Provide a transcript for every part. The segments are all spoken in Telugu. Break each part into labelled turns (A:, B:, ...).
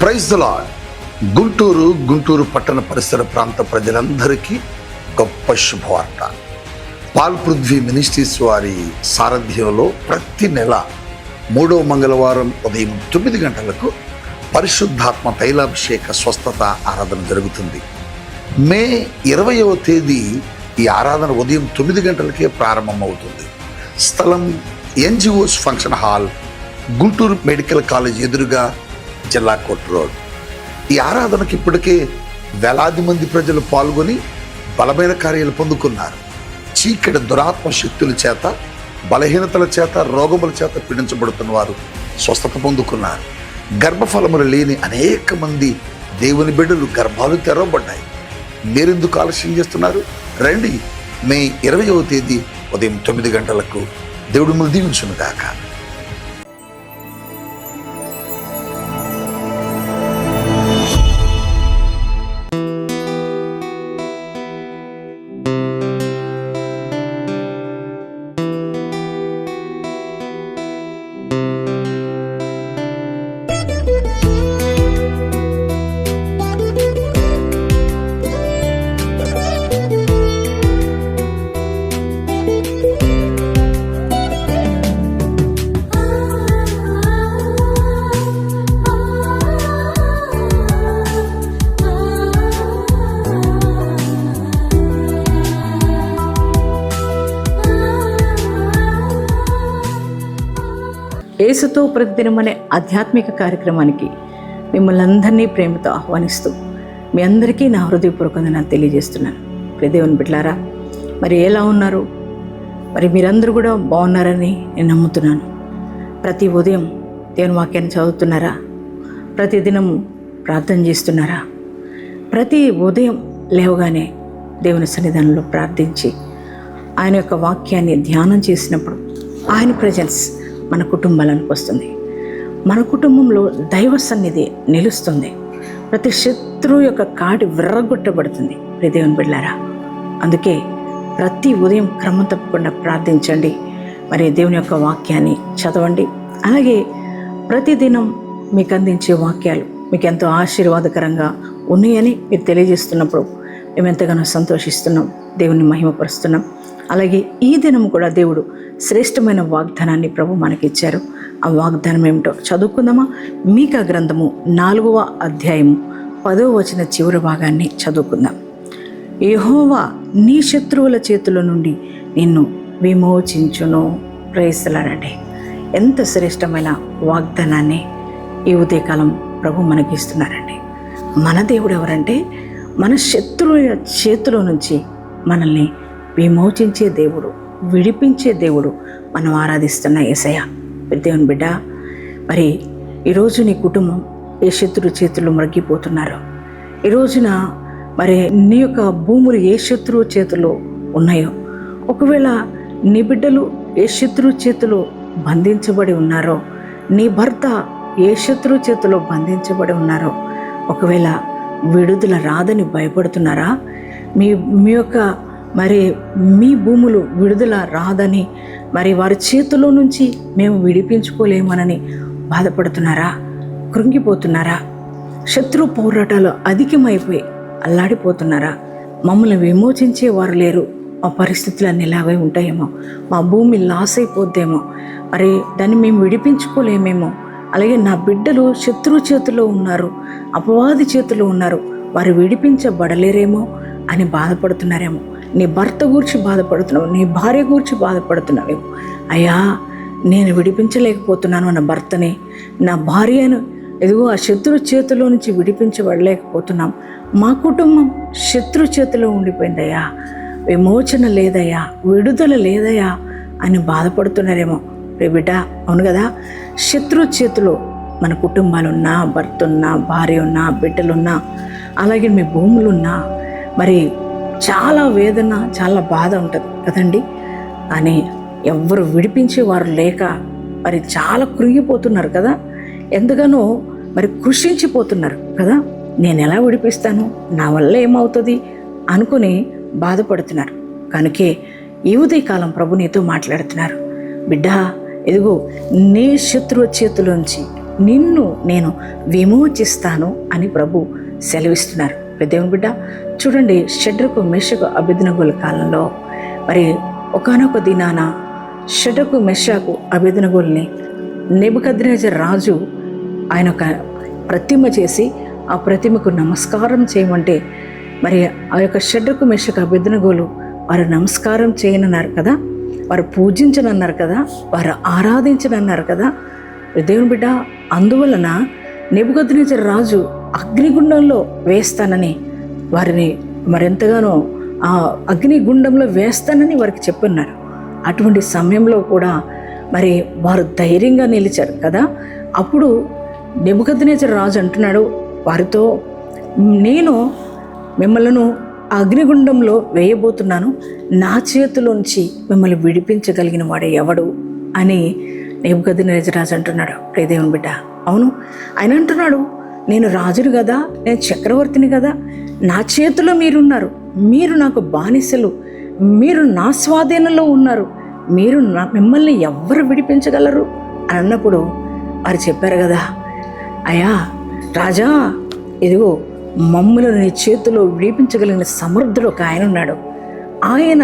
A: ప్రైజ్ లాడ్ గుంటూరు గుంటూరు పట్టణ పరిసర ప్రాంత ప్రజలందరికీ గొప్ప శుభవార్త. పాల్ పృథ్వీ మినిస్ట్రీస్ వారి సారథ్యంలో ప్రతి నెల మూడో మంగళవారం ఉదయం తొమ్మిది గంటలకు పరిశుద్ధాత్మ తైలాభిషేక స్వస్థత ఆరాధన జరుగుతుంది. మే ఇరవయవ తేదీ ఈ ఆరాధన ఉదయం తొమ్మిది గంటలకే ప్రారంభమవుతుంది. స్థలం NGOs function hall Guntur medical college ఎదురుగా జిల్లా రోడ్. ఈ ఆరాధనకి ఇప్పటికే వేలాది మంది ప్రజలు పాల్గొని బలమైన కార్యాలు పొందుకున్నారు. చీకటి దురాత్మ శక్తుల చేత బలహీనతల చేత రోగముల చేత పీడించబడుతున్న వారు స్వస్థత పొందుకున్నారు. గర్భఫలములు లేని అనేక మంది దేవుని బిడ్డలు గర్భాలు తెరవబడ్డాయి. మీరెందుకు ఆలస్యం చేస్తున్నారు? రండి మే ఇరవయవ తేదీ ఉదయం తొమ్మిది గంటలకు దేవుడు మిమ్మల్ని దీవించును
B: యేసుతో ప్రతిదినం అనే ఆధ్యాత్మిక కార్యక్రమానికి మిమ్మల్ని అందరినీ ప్రేమతో ఆహ్వానిస్తూ మీ అందరికీ నా హృదయపూర్వకంగా నేను తెలియజేస్తున్నాను. ప్రదేవుని బిడ్లారా మరి ఎలా ఉన్నారు? మరి మీరందరూ కూడా బాగున్నారని నేను నమ్ముతున్నాను. ప్రతి ఉదయం దేవుని వాక్యాన్ని చదువుతున్నారా? ప్రతిదినము ప్రార్థన చేస్తున్నారా? ప్రతి ఉదయం లేవగానే దేవుని సన్నిధానంలో ప్రార్థించి ఆయన యొక్క వాక్యాన్ని ధ్యానం చేసినప్పుడు ఆయన ప్రజెన్స్ మన కుటుంబాలకు వస్తుంది. మన కుటుంబంలో దైవ సన్నిధి నిలుస్తుంది. ప్రతి శత్రువు యొక్క కాటి విర్రగొట్టబడుతుంది. ప్రియ దేవుని బిడ్డారా అందుకే ప్రతి ఉదయం క్రమం తప్పకుండా ప్రార్థించండి. మరి దేవుని యొక్క వాక్యాన్ని చదవండి. అలాగే ప్రతిదినం మీకు అందించే వాక్యాలు మీకు ఎంతో ఆశీర్వాదకరంగా ఉన్నాయని మీరు తెలియజేస్తున్నప్పుడు మేము ఎంతగానో సంతోషిస్తున్నాం. దేవుని మహిమపరుస్తున్నాం. అలాగే ఈ దినం కూడా దేవుడు శ్రేష్టమైన వాగ్దానాన్ని ప్రభు మనకిచ్చారు. ఆ వాగ్దానం ఏమిటో చదువుకుందామా? మీకా గ్రంథము నాలుగవ అధ్యాయము పదో వచన చివరి భాగాన్ని చదువుకుందాం. యహోవా నీ శత్రువుల చేతుల నుండి నిన్ను విమోచించును. ప్రయత్నాలండి ఎంత శ్రేష్టమైన వాగ్దానాన్ని ఈ ఉదయకాలం ప్రభు మనకి ఇస్తున్నారండి మన దేవుడు ఎవరంటే మన శత్రువుల చేతిలో నుంచి మనల్ని విమోచించే దేవుడు విడిపించే దేవుడు మనం ఆరాధిస్తున్న ఏసయ దేవుని బిడ్డ మరి ఈరోజు నీ కుటుంబం ఏ శత్రువు చేతుల్లో మగ్గిపోతున్నారు ఈ రోజున మరి నీ యొక్క భూములు ఏ శత్రువు చేతిలో ఉన్నాయో? ఒకవేళ నీ బిడ్డలు ఏ శత్రువు చేతిలో బంధించబడి ఉన్నారో? నీ భర్త ఏ శత్రువు చేతిలో బంధించబడి ఉన్నారో? ఒకవేళ విడుదల రాదని భయపడుతున్నారా? మీ మీ యొక్క మరి మీ భూములు విడుదల రాదని మరి వారి చేతిలో నుంచి మేము విడిపించుకోలేమనని బాధపడుతున్నారా? కృంగిపోతున్నారా? శత్రు పోరాటాలు అధికమైపోయి అల్లాడిపోతున్నారా? మమ్మల్ని విమోచించే వారు లేరు. మా పరిస్థితులు అన్ని ఇలాగే ఉంటాయేమో. మా భూమి లాస్ అయిపోద్దేమో మరి దాన్ని మేము విడిపించుకోలేమేమో. అలాగే నా బిడ్డలు శత్రువు చేతిలో ఉన్నారు అపవాది చేతిలో ఉన్నారు. వారు విడిపించబడలేరేమో అని బాధపడుతున్నారేమో. నీ భర్త గురించి బాధపడుతున్నావు నీ భార్య గురించి బాధపడుతున్నావేమో అయ్యా నేను విడిపించలేకపోతున్నాను అన్న భర్తని. నా భార్యను ఎదుగో ఆ శత్రు చేతిలో నుంచి విడిపించబడలేకపోతున్నాం. మా కుటుంబం శత్రు చేతిలో ఉండిపోయిందయ్యా. విమోచన లేదయ్యా విడుదల లేదయ్యా అని బాధపడుతున్నారేమో. రే బిడ్డ అవును కదా? శత్రు చేతిలో మన కుటుంబాలున్నా భర్త ఉన్నా భార్య ఉన్నా బిడ్డలున్నా అలాగే మీ భూములున్నా మరి చాలా వేదన చాలా బాధ ఉంటుంది కదండి. ఎవరు విడిపించే విడిపించేవారు లేక మరి చాలా కృంగిపోతున్నారు కదా. ఎందుకనో మరి కృషించిపోతున్నారు కదా. నేను ఎలా విడిపిస్తాను? నా వల్ల ఏమవుతుంది? అనుకుని బాధపడుతున్నారు. కనుకే ఈ ఉదయకాలం ప్రభు నీతో మాట్లాడుతున్నారు. బిడ్డ ఇదిగో నీ శత్రువు చేతిలోంచి నిన్ను నేను విమోచిస్తాను అని ప్రభు సెలవిస్తున్నారు. దేవుని బిడ్డ చూడండి షడ్రకు మెషకు అభిదనగుల కాలంలో. మరి ఒకనొక దినాన షడ్రకు మెషకు అభిదనగుల్ని నెబుకద్రేజర్ రాజు ఆయన ఒక ప్రతిమ చేసి ఆ ప్రతిమకు నమస్కారం చేయమంటే మరి ఆ యొక్క షడ్రకు మెషకు అభిదనగులు వారు నమస్కారం చేయనన్నారు కదా? వారు పూజించనన్నారు కదా? వారు ఆరాధించనన్నారు కదా? దేవుని బిడ్డ అందువలన నెబుకద్రేజర్ రాజు అగ్నిగుండంలో వేస్తానని వారిని మరెంతగానో ఆ అగ్నిగుండంలో వేస్తానని వారికి చెప్పున్నారు. అటువంటి సమయంలో కూడా మరి వారు ధైర్యంగా నిలిచారు కదా? అప్పుడు నెబుకద్నేచర్ రాజు అంటున్నాడు వారితో నేను మిమ్మల్ని ఆ అగ్నిగుండంలో వేయబోతున్నాను. నా చేతిలోంచి మిమ్మల్ని విడిపించగలిగిన వాడు ఎవడు? అని నెబుకద్నేచర్ రాజు అంటున్నాడు. ప్రియదేవుని బిడ్డ అవును. ఆయన అంటున్నాడు నేను రాజును కదా నేను చక్రవర్తిని కదా. నా చేతిలో మీరున్నారు. మీరు నాకు బానిసలు. మీరు నా స్వాధీనంలో ఉన్నారు. మీరు నా మిమ్మల్ని ఎవ్వరు విడిపించగలరు? అని అన్నప్పుడు వారు చెప్పారు కదా అయ్యా రాజా ఇదిగో మమ్ములను నీ చేతిలో విడిపించగలిగిన సమర్థుడు ఒక ఆయన ఉన్నాడు. ఆయన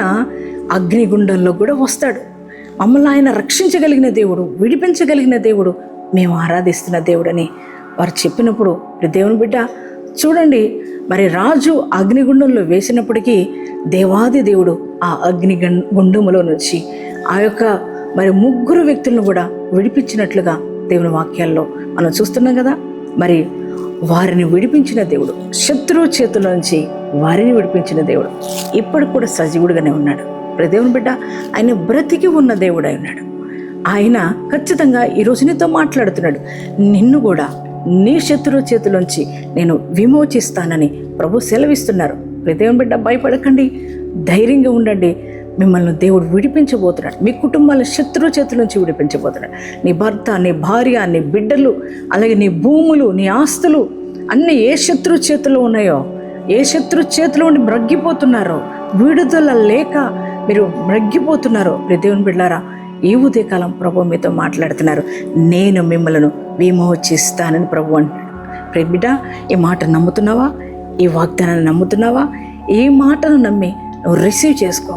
B: అగ్నిగుండంలో కూడా వస్తాడు. మమ్మల్ని ఆయన రక్షించగలిగిన దేవుడు విడిపించగలిగిన దేవుడు మేము ఆరాధిస్తున్న దేవుడని వారు చెప్పినప్పుడు దేవుని బిడ్డ చూడండి మరి రాజు అగ్నిగుండంలో వేసినప్పటికీ దేవాది దేవుడు ఆ అగ్ని గుండములో నుంచి ఆ యొక్క మరి ముగ్గురు వ్యక్తులను కూడా విడిపించినట్లుగా దేవుని వాక్యాల్లో మనం చూస్తున్నాం కదా. మరి వారిని విడిపించిన దేవుడు శత్రువు చేతుల నుంచి వారిని విడిపించిన దేవుడు ఇప్పటికి కూడా సజీవుడుగానే ఉన్నాడు. ప్రియ దేవుని బిడ్డ ఆయన బ్రతికి ఉన్న దేవుడై ఉన్నాడు ఆయన ఖచ్చితంగా ఈరోజు నీతో మాట్లాడుతున్నాడు. నిన్ను కూడా నీ శత్రువు చేతిలోంచి నేను విమోచిస్తానని ప్రభు సెలవిస్తున్నారు. ప్రదేవం బిడ్డ భయపడకండి. ధైర్యంగా ఉండండి. మిమ్మల్ని దేవుడు విడిపించబోతున్నాడు. మీ కుటుంబాల శత్రువు చేతుల నుంచి విడిపించబోతున్నాడు. నీ భర్త నీ భార్య నీ బిడ్డలు అలాగే నీ భూములు నీ ఆస్తులు అన్నీ ఏ శత్రువు చేతిలో ఉన్నాయో ఏ శత్రు చేతిలో ఉండి మ్రగ్గిపోతున్నారో విడుదల లేక మీరు మ్రగ్గిపోతున్నారో. ప్రియ దేవుని బిడ్డారా ఈ ఉదయకాలం ప్రభు మీతో మాట్లాడుతున్నారు. నేను మిమ్మల్ని విమోచిస్తానని ప్రభు అంటున్నాడు. ప్రేమిడ ఈ మాట నమ్ముతున్నావా? ఈ వాగ్దానాన్ని నమ్ముతున్నావా? ఈ మాటను నమ్మి నువ్వు రిసీవ్ చేసుకో.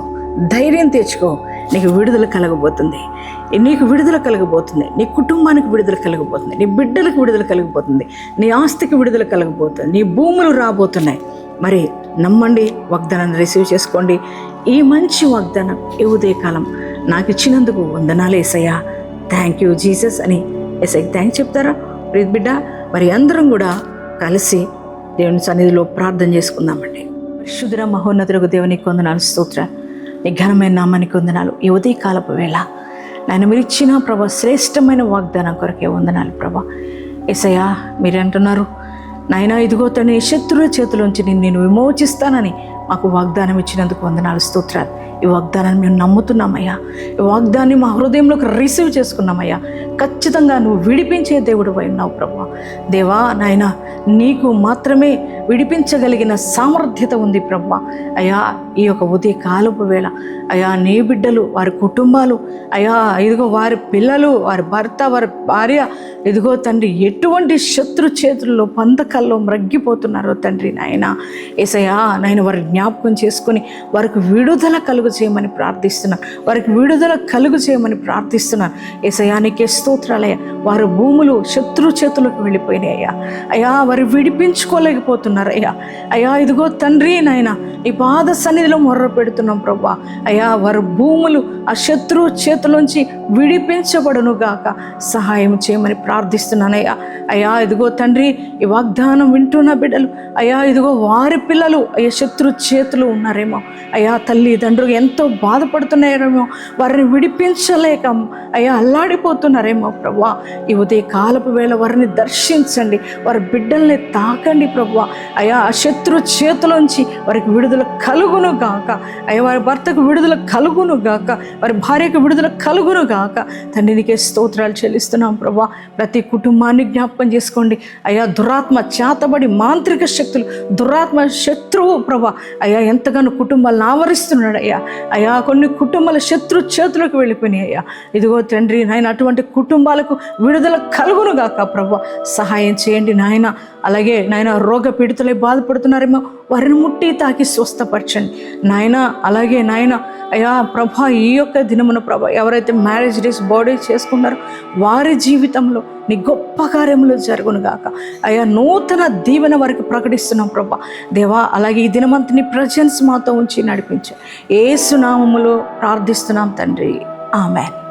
B: ధైర్యం తెచ్చుకో. నీకు విడుదల కలగబోతుంది. నీకు విడుదల కలగబోతుంది. నీ కుటుంబానికి విడుదల కలగబోతుంది. నీ బిడ్డలకు విడుదల కలగబోతుంది. నీ ఆస్తికి విడుదల కలగబోతుంది. నీ భూములు రాబోతున్నాయి. మరి నమ్మండి వాగ్దానాన్ని రిసీవ్ చేసుకోండి. ఈ మంచి వాగ్దానం ఈ ఉదయకాలం నాకు ఇచ్చినందుకు వందనాలు ఏసయ్యా. థ్యాంక్ యూ జీసస్ అని ఎస్ఐకి థ్యాంక్ చెప్తారా? ప్రీతి బిడ్డ మరి అందరం కూడా కలిసి దేవుని సన్నిధిలో ప్రార్థన చేసుకుందామండి. పరిశుద్ధ మహోన్నతులకు దేవునికి కొందనాలు స్తోత్ర. నీ ఘనమైన నామానికి వందనాలు. ఈ ఉదయ కాలపు వేళ నాయన మీరు ఇచ్చిన ప్రభా శ్రేష్టమైన వాగ్దానం కొరకే వందనాలు ప్రభా. ఎసయ్యా మీరంటున్నారు నాయన ఇదిగో తన శత్రువుల చేతిలోంచి నేను నేను విమోచిస్తానని మాకు వాగ్దానం ఇచ్చినందుకు వందనాలు స్తోత్రాలు. ఈ వాగ్దానాన్ని మేము నమ్ముతున్నామయ్యా. ఈ వాగ్దాన్ని మా హృదయంలోకి రిసీవ్ చేసుకున్నామయ్యా. ఖచ్చితంగా నువ్వు విడిపించే దేవుడు ఉన్నావు ప్రభు. దేవా నాయన నీకు మాత్రమే విడిపించగలిగిన సామర్థ్యత ఉంది ప్రభు. అయ్యా ఈ యొక్క ఉదయ కాలపు వేళ అయా నీ బిడ్డలు వారి కుటుంబాలు అయా ఇదిగో వారి పిల్లలు వారి భర్త వారి భార్య ఇదిగో తండ్రి ఎటువంటి శత్రు చేతుల్లో పంతకల్లో మ్రగ్గిపోతున్నారో తండ్రి నాయన. ఏసయ్యా నాయన వారి జ్ఞాపకం చేసుకొని వారికి విడుదల కలుగు చేయమని ప్రార్థిస్తున్నాను. వారికి విడుదల కలుగు చేయమని ప్రార్థిస్తున్నాను. ఏసయానికి స్తోత్రాలయ వారి భూములు శత్రు చేతులకు వెళ్ళిపోయినాయి అయ్యా. అయ్యా వారు విడిపించుకోలేకపోతున్నారు అయ్యా. అయ్యా ఇదిగో తండ్రి నాయన నీ పాద సన్నిధిలో మొర్ర పెడుతున్నాం ప్రభా. అయ్యా వారి భూములు ఆ శత్రువు చేతిలోంచి విడిపించబడును గాక. సహాయం చేయమని ప్రార్థిస్తున్నానయ్యా. అయ్యా ఇదిగో తండ్రి ఈ వాగ్దానం వింటున్న బిడ్డలు. అయ్యా ఇదిగో వారి పిల్లలు అయ్యా శత్రు చేతులు ఉన్నారేమో. అయ్యా తల్లి తండ్రులు ఎంతో బాధపడుతున్నారేమో. వారిని విడిపించలేక. అయ్యా అల్లాడిపోతున్నారేమో ప్రభా ఈ ఉదయ కాలపు వేళ వారిని దర్శించండి. వారి బిడ్డల్ని తాకండి ప్రభా అయ్యా ఆ శత్రు చేతులోంచి వారికి విడుదల కలుగును గాక. అయ్యా వారి భర్తకు విడుదల విడుదల కలుగును గాక. వారి భార్యకు విడుదల కలుగును గాక. తండ్రి నీకే స్తోత్రాలు చెల్లిస్తున్నాం ప్రభా. ప్రతి కుటుంబాన్ని జ్ఞాపకం చేసుకోండి. అయ్యా దురాత్మ చేతబడి మాంత్రిక శక్తులు దురాత్మ శత్రువు ప్రభా. అయ్యా ఎంతగానో కుటుంబాలను ఆవరిస్తున్నాడు అయ్యా. అయ్యా కొన్ని కుటుంబాల శత్రు చేతులకు వెళ్ళిపోయినాయి అయ్యా. ఇదిగో తండ్రి నాయన అటువంటి కుటుంబాలకు విడుదల కలుగును గాక ప్రభా. సహాయం చేయండి నాయన. అలాగే నాయన రోగ పీడితులై బాధపడుతున్నారేమో వారిని ముట్టి తాకి స్వస్థపరచండి. నాయన అలాగే నాయన అయ్యా ప్రభా ఈ యొక్క దినమున ప్రభా ఎవరైతే మ్యారేజ్ డేస్ బర్త్డే చేసుకున్నారో వారి జీవితంలో నీ గొప్ప కార్యములు జరుగును గాక. అయ్యా నూతన దీవెన వారికి ప్రకటిస్తున్నాం ప్రభా. దేవా అలాగే ఈ దినమంతా నీ ప్రజెన్స్ మాతో ఉంచి నడిపించు. ఏసునామములో ప్రార్థిస్తున్నాం తండ్రి. ఆమెన్.